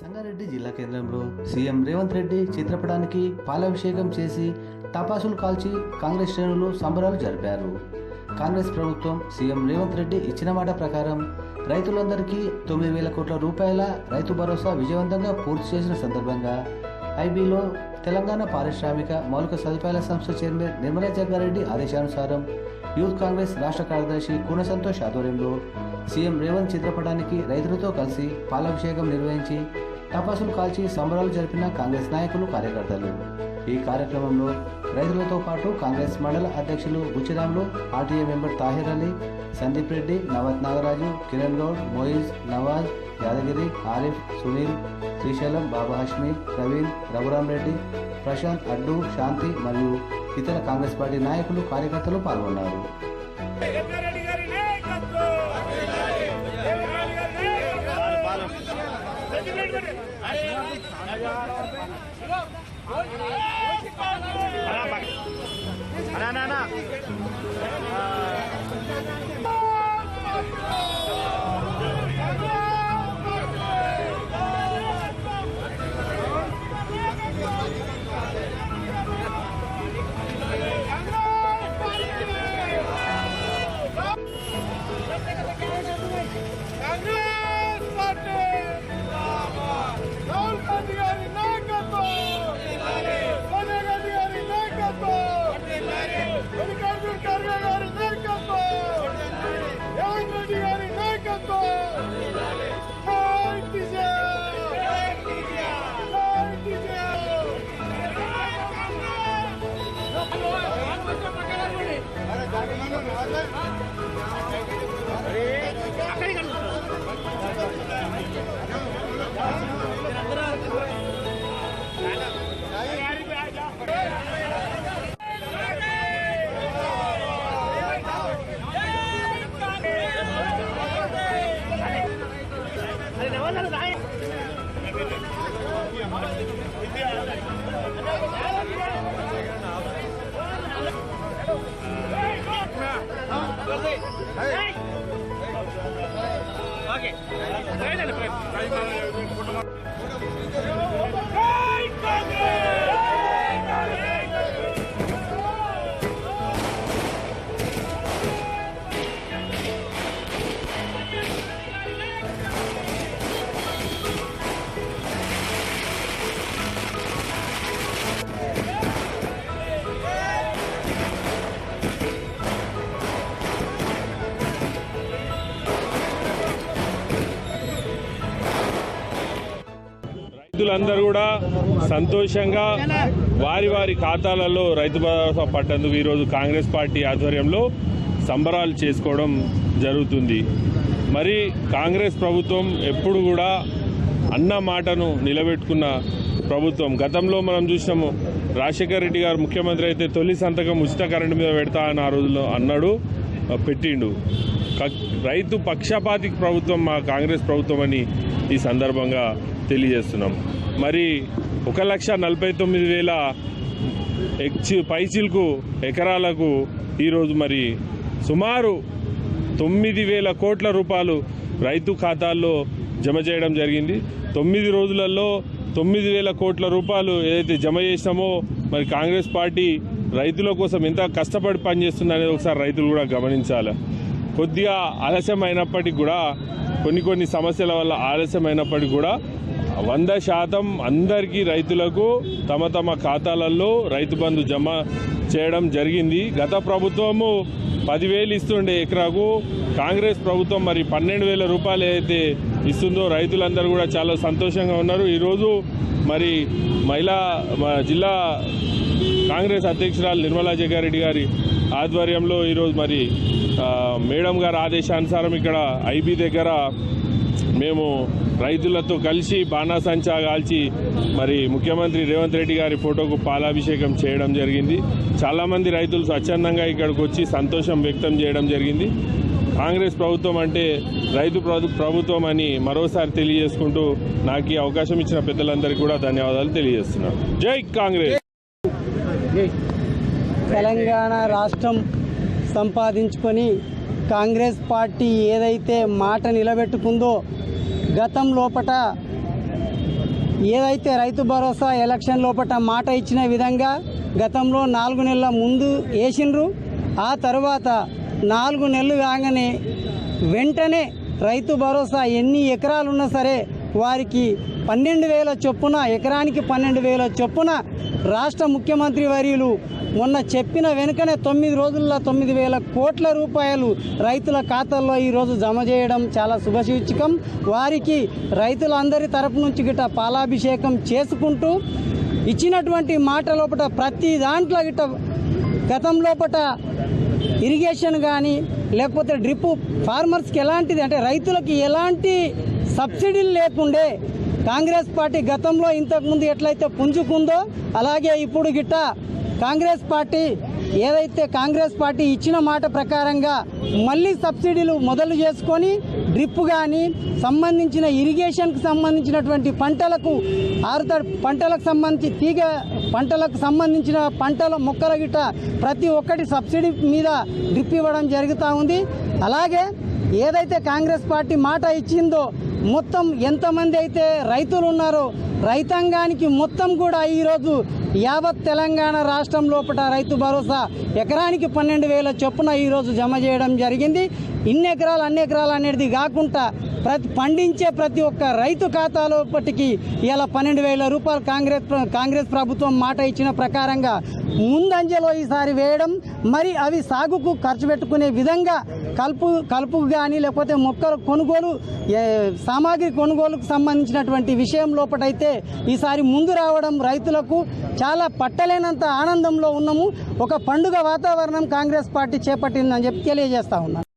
సంగారెడ్డి జిల్లా కేంద్రంలో సీఎం రేవంత్ రెడ్డి చిత్రపటానికి పాలాభిషేకం చేసి తపాసులు కాల్చి కాంగ్రెస్ శ్రేణులు సంబరాలు జరిపారు. కాంగ్రెస్ ప్రభుత్వం సీఎం రేవంత్ రెడ్డి ఇచ్చిన మాట ప్రకారం రైతులందరికీ తొమ్మిది వేల కోట్ల రూపాయల రైతు భరోసా విజయవంతంగా పూర్తి చేసిన సందర్భంగా ఐబీలో తెలంగాణ పారిశ్రామిక మౌలిక సదుపాయాల సంస్థ చైర్మన్ నిర్మలా జగ్గారెడ్డి ఆదేశానుసారం యూత్ కాంగ్రెస్ రాష్ట్ర కార్యదర్శి కూన సంతోష్ ఆధ్వర్యంలో సీఎం రేవంత్ చిత్రపటానికి రైతులతో కలిసి పాలాభిషేకం నిర్వహించి టపాసులు కాల్చి సంబరాలు జరిపిన కాంగ్రెస్ నాయకులు కార్యకర్తలు. ఈ కార్యక్రమంలో రైతులతో పాటు కాంగ్రెస్ మండల అధ్యక్షులు బుచ్చిరాములు ఆర్టీఏ మెంబర్ తాహిర్ అలీ సందీప్ రెడ్డి నవత్ నాగరాజు కిరణ్ గౌడ్ మోయిజ్ నవాజ్ యాదగిరి ఆరిఫ్ సునీల్ శ్రీశైలం బాబా హష్మి ప్రవీణ్ రఘురామ్ రెడ్డి ప్రశాంత్ అడ్డు శాంతి మరియు ఇతర కాంగ్రెస్ పార్టీ నాయకులు కార్యకర్తలు పాల్గొన్నారు. అన్నా అన్నా జై రైతులందరూ కూడా సంతోషంగా వారి వారి ఖాతాలలో రైతు భరోసా పడ్డందుకు ఈరోజు కాంగ్రెస్ పార్టీ ఆధ్వర్యంలో సంబరాలు చేసుకోవడం జరుగుతుంది. మరి కాంగ్రెస్ ప్రభుత్వం ఎప్పుడు కూడా అన్న మాటను నిలబెట్టుకున్న ప్రభుత్వం. గతంలో మనం చూసినాము రాజశేఖర రెడ్డి గారు ముఖ్యమంత్రి అయితే తొలి సంతకం ఉచిత కరెంటు మీద పెడతా అని ఆ రోజుల్లో అన్నాడు పెట్టిండు. రైతు పక్షపాతి ప్రభుత్వం మా కాంగ్రెస్ ప్రభుత్వం అని ఈ సందర్భంగా తెలియజేస్తున్నాం. మరి ఒక లక్ష నలభై తొమ్మిది వేల ఎక్చి పైచిల్కు ఎకరాలకు ఈరోజు మరి సుమారు తొమ్మిది వేల కోట్ల రూపాయలు రైతు ఖాతాల్లో జమ చేయడం జరిగింది. తొమ్మిది రోజులలో తొమ్మిది వేల కోట్ల రూపాయలు ఏదైతే జమ చేసినామో మరి కాంగ్రెస్ పార్టీ రైతుల కోసం ఎంత కష్టపడి పనిచేస్తుంది అనేది ఒకసారి రైతులు కూడా గమనించాలి. కొద్దిగా ఆలస్యం అయినప్పటికీ కూడా కొన్ని కొన్ని సమస్యల వల్ల ఆలస్యం అయినప్పటికీ కూడా వంద శాతం అందరికీ రైతులకు తమ తమ ఖాతాలలో రైతు బంధు జమ చేయడం జరిగింది. గత ప్రభుత్వము పదివేలు ఇస్తుండే ఎకరాకు. కాంగ్రెస్ ప్రభుత్వం మరి పన్నెండు వేల రూపాయలు ఏదైతే ఇస్తుందో రైతులందరూ కూడా చాలా సంతోషంగా ఉన్నారు. ఈరోజు మరి మహిళా మా జిల్లా కాంగ్రెస్ అధ్యక్షురాలు నిర్మలా జగ్గారెడ్డి గారి ఆధ్వర్యంలో ఈరోజు మరి మేడం గారి ఆదేశానుసారం ఇక్కడ ఐబీ దగ్గర మేము రైతులతో కలిసి బాణాసంచా కాల్చి మరి ముఖ్యమంత్రి రేవంత్ రెడ్డి గారి ఫోటోకు పాలాభిషేకం చేయడం జరిగింది. చాలామంది రైతులు స్వచ్ఛందంగా ఇక్కడికి వచ్చి సంతోషం వ్యక్తం చేయడం జరిగింది. కాంగ్రెస్ ప్రభుత్వం అంటే రైతు ప్రభుత్వం అని మరోసారి తెలియజేసుకుంటూ నాకు ఈ అవకాశం ఇచ్చిన పెద్దలందరికీ కూడా ధన్యవాదాలు తెలియజేస్తున్నాను. జై కాంగ్రెస్! తెలంగాణ రాష్ట్రం సంపాదించుకొని కాంగ్రెస్ పార్టీ ఏదైతే మాట నిలబెట్టుకుందో గతం లోపట ఏదైతే రైతు భరోసా ఎలక్షన్ లోపట మాట ఇచ్చిన విధంగా గతంలో నాలుగు నెలల ముందు వేసిండ్రు ఆ తర్వాత నాలుగు నెలలు కాగానే వెంటనే రైతు భరోసా ఎన్ని ఎకరాలు ఉన్నా సరే వారికి పన్నెండు వేల చొప్పున ఎకరానికి పన్నెండు వేల చొప్పున రాష్ట్ర ముఖ్యమంత్రి వర్యులు మొన్న చెప్పిన వెనుకనే తొమ్మిది రోజుల్లో తొమ్మిది వేల కోట్ల రూపాయలు రైతుల ఖాతాల్లో ఈరోజు జమ చేయడం చాలా శుభసూచకం వారికి రైతులందరి తరపు నుంచి గిట్ట పాలాభిషేకం చేసుకుంటూ ఇచ్చినటువంటి మాట లోపల ప్రతి దాంట్లో గిట్ట గతంలోపట ఇరిగేషన్ కానీ లేకపోతే డ్రిప్ ఫార్మర్స్కి ఎలాంటిది అంటే రైతులకి ఎలాంటి సబ్సిడీలు లేకుండే కాంగ్రెస్ పార్టీ గతంలో ఇంతకుముందు ఎట్లయితే పుంజుకుందో అలాగే ఇప్పుడు గిట్ట కాంగ్రెస్ పార్టీ ఏదైతే కాంగ్రెస్ పార్టీ ఇచ్చిన మాట ప్రకారంగా మళ్ళీ సబ్సిడీలు మొదలు చేసుకొని డ్రిప్ కానీ సంబంధించిన ఇరిగేషన్కి సంబంధించినటువంటి పంటలకు ఆరుత పంటలకు సంబంధించి తీగ పంటలకు సంబంధించిన పంటల మొక్కల గిట్ట ప్రతి ఒక్కటి సబ్సిడీ మీద డ్రిప్ ఇవ్వడం జరుగుతూ ఉంది. అలాగే ఏదైతే కాంగ్రెస్ పార్టీ మాట ఇచ్చిందో మొత్తం ఎంతమంది అయితే రైతులు ఉన్నారో రైతాంగానికి మొత్తం కూడా ఈరోజు యావత్ తెలంగాణ రాష్ట్రం లోపల రైతు భరోసా ఎకరానికి పన్నెండు వేల చొప్పున ఈరోజు జమ చేయడం జరిగింది. ఇన్ని ఎకరాలు అన్ని ఎకరాలు అనేది కాకుండా ప్రతి పండించే ప్రతి ఒక్క రైతు ఖాతాలోపటికి ఇలా పన్నెండు వేల రూపాయలు కాంగ్రెస్ కాంగ్రెస్ ప్రభుత్వం మాట ఇచ్చిన ప్రకారంగా ముందంజలో ఈసారి వేయడం మరి అవి సాగుకు ఖర్చు పెట్టుకునే విధంగా కలుపు కలుపుకు కానీ లేకపోతే మొక్కల కొనుగోలు సామాగ్రి కొనుగోలుకు సంబంధించినటువంటి విషయం లోపటైతే ఈసారి ముందు రావడం రైతులకు చాలా పట్టలేనంత ఆనందంలో ఉన్నాము. ఒక పండుగ వాతావరణం కాంగ్రెస్ పార్టీ చేపట్టిందని చెప్పి తెలియజేస్తా ఉన్నాను